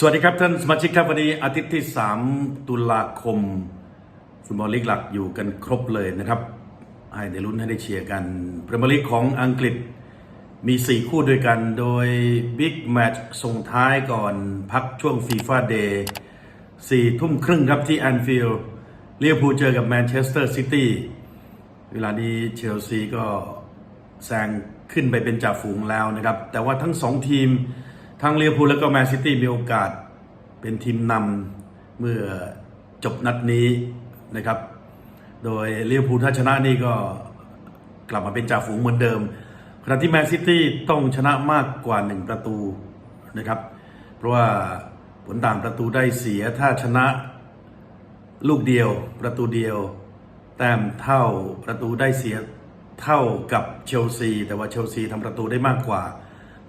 สวัสดีครับท่านสมาชิกครับวันนี้อาทิตย์ที่ 3 ตุลาคมฟุตบอลลีกหลักอยู่กันครบเลยนะครับ ให้ได้ลุ้นให้ได้เชียร์กันพรีเมียร์ลีกของอังกฤษมี 4 คู่ด้วยกันโดยบิ๊กแมตช์ส่งท้ายก่อนพักช่วงฟีฟ่าเดย์4ทุ่มครึ่งครับที่แอนฟิลด์เลียวพูเจอกับแมนเชสเตอร์ซิตี้เวลานี้เชลซีก็แซงขึ้นไปเป็นจ่าฝูงแล้วนะครับ แต่ว่าทั้ง 2 ทีม ทั้งเลียวพูลและก็แมนซิตี้มีโอกาสเป็นทีมนำเมื่อจบนัดนี้นะครับ โดยเลียวพูลถ้าชนะนี่ก็กลับมาเป็นจ่าฝูงเหมือนเดิมขณะที่แมนซิตี้ต้องชนะมากกว่า 1 ประตูนะครับ เพราะว่าผลต่างประตูได้เสียถ้าชนะลูกเดียว ประตูเดียว แต้มเท่าประตูได้เสียเท่ากับเชลซี แต่ว่าเชลซีทำประตูได้มากกว่า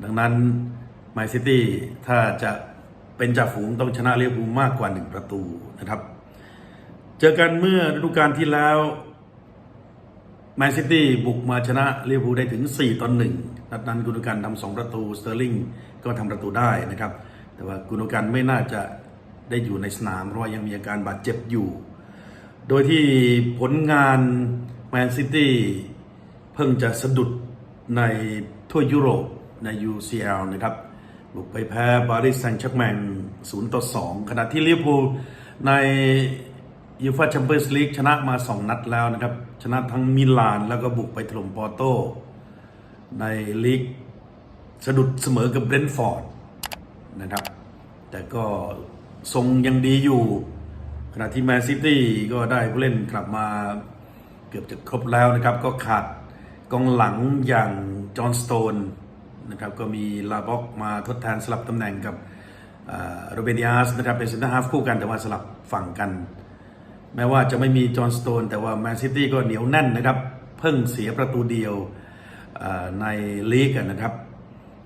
ดังนั้น มนซิตี้ถ้าจะเป็นจ่าฝูงต้องชนะเลียวพูมากกว่า 1 ประตูนะครับ เจอกันเมื่อฤดูกาลที่แล้วแมนซิตี้บุกมาชนะลิเวอร์พูได้ถึง 4ต่อ1นัดนั้นกุนกันทำสองประตูสเตอร์ลิงก็ทำประตูได้นะครับ แต่ว่ากุนกันไม่น่าจะได้อยู่ในสนามเพราะยังมีอาการบาดเจ็บอยู่ โดยที่ผลงานแมนซิตี้เพิ่งจะสะดุดในทั่วยุโรปใน UCL นะครับ บุกไปแพ้ปารีสแซงต์แชร์แมง0ต่อ2ขณะที่ลิเวอร์พูลในยูฟ่าแชมเปี้ยนส์ลีกชนะมา 2 นัดแล้วนะครับ ชนะทั้งมิลานแล้วก็บุกไปถล่มปอร์โต ในลีกสะดุดเสมอกับเบรนท์ฟอร์ดนะครับ แต่ก็ทรงยังดีอยู่ ขณะที่แมนซิตี้ก็ได้ผู้เล่นกลับมาเกือบจะครบแล้วนะครับ ก็ขาดกองหลังอย่างจอห์นสโตน นะครับก็มีลาบ็อกมาทดแทนสลับตำแหน่งกับโรเบนิอาสนะครับเป็นเซนเตอร์ฮาฟคู่กันแต่ว่าสลับฝั่งกัน แม้ว่าจะไม่มีจอห์นสโตนแต่ว่าแมนซิตี้ก็เหนียวแน่นนะครับ เพิ่งเสียประตูเดียวในลีกนะครับ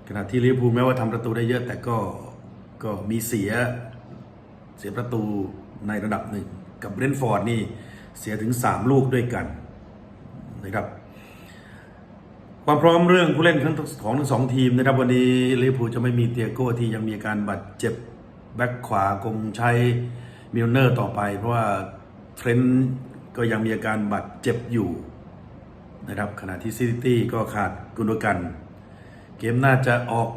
ขณะที่ลิเวอร์พูลแม้ว่าทำประตูได้เยอะแต่ก็ก็มีเสียเสียประตูในระดับหนึ่ง กับเบรนฟอร์ดนี่เสียถึง 3 ลูกด้วยกันนะครับ ความพร้อมเรื่องผู้เล่นทั้งของทั้งสองทีมนะครับวันนี้ลิเวอร์พูลจะไม่มีเตียโก้ที่ยังมีอาการบาดเจ็บแบ็คขวาคงใช้มิลเนอร์ต่อไป เพราะว่าเทรนต์ก็ยังมีอาการบาดเจ็บอยู่นะครับขณะที่ซิตี้ก็ขาดกุนโดกัน เกมน่าจะออก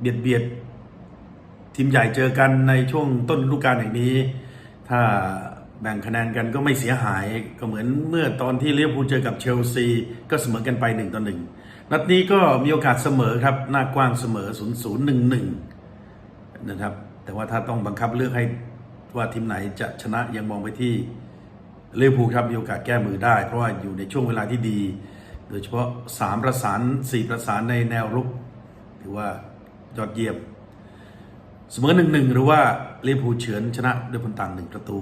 เบียดเบียดทีมใหญ่เจอกันในช่วงต้นฤดูกาลอย่างนี้ ถ้า แบ่งคะแนนกันก็ไม่เสียหายก็เหมือนเมื่อตอนที่เลิเวอร์พูลเจอกับเชลซีก็เสมอกันไป1ต่อ1นัดนี้ก็มีโอกาสเสมอครับหน้ากว้างเสมอ 0 0 1 1 นะครับ แต่ว่าถ้าต้องบังคับเลือกให้ว่าทีมไหนจะชนะยังมองไปที่เลิเวอร์พูลครับมีโอกาสแก้มือได้ เพราะว่าอยู่ในช่วงเวลาที่ดี โดยเฉพาะ 3 ประสาน 4 ประสานในแนวรุก ถือว่ายอดเยี่ยม เสมอหนึ่งหนึ่งหรือว่าเลิเวอร์พูลเฉือนชนะด้วยผลต่างหนึ่งประตู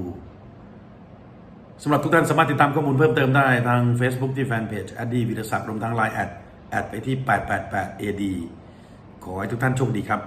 สำหรับทุกท่านสามารถติดตามข้อมูลเพิ่มเติมได้ทาง Facebook ที่แฟนเพจอดีวิทยาศักดิ์รวมทั้ง Line แอดแอดไปที่ 888 AD ขอให้ทุกท่านโชคดีครับ